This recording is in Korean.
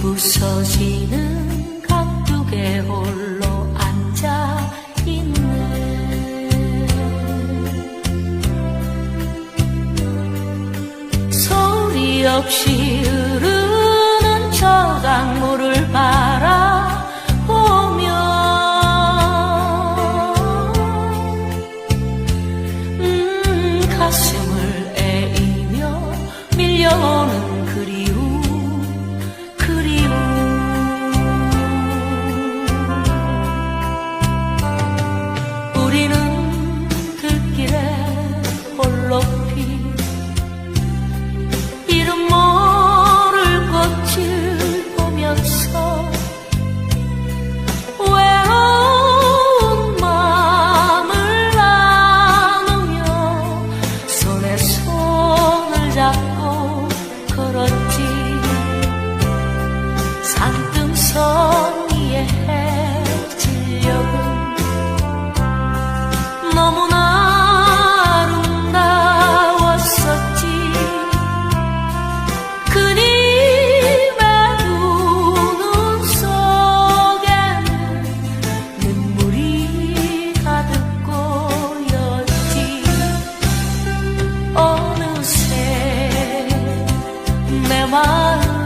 부서지는 각둑에 홀로 앉아 있네 소리 없이 흐르는 저 강물을 바라보며 음, 가슴을 애이며 밀려. нема.